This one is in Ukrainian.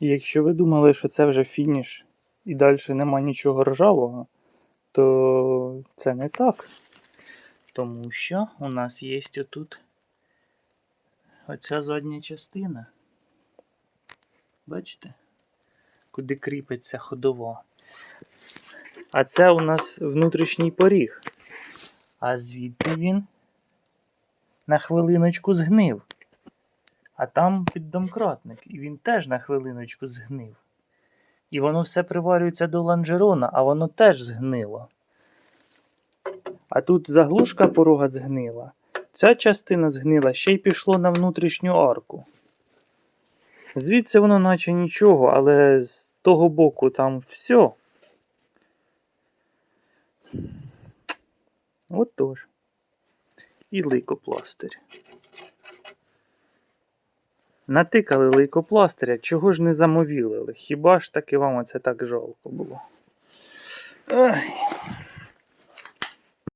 І якщо ви думали, що це вже фініш і далі нема нічого ржавого, то це не так. Тому що у нас є отут оця задня частина. Бачите? Куди кріпиться ходова. А це у нас внутрішній поріг. А звідти він на хвилиночку згнив. А там піддомкратник, і він теж на хвилиночку згнив. І воно все приварюється до ланжерона, а воно теж згнило. А тут заглушка порога згнила. Ця частина згнила, ще й пішло на внутрішню арку. Звідси воно наче нічого, але з того боку там все. Отож. І лейкопластир. Натикали лейкопластиря, чого ж не замовілили? Хіба ж таки вам оце так жалко було? Ай.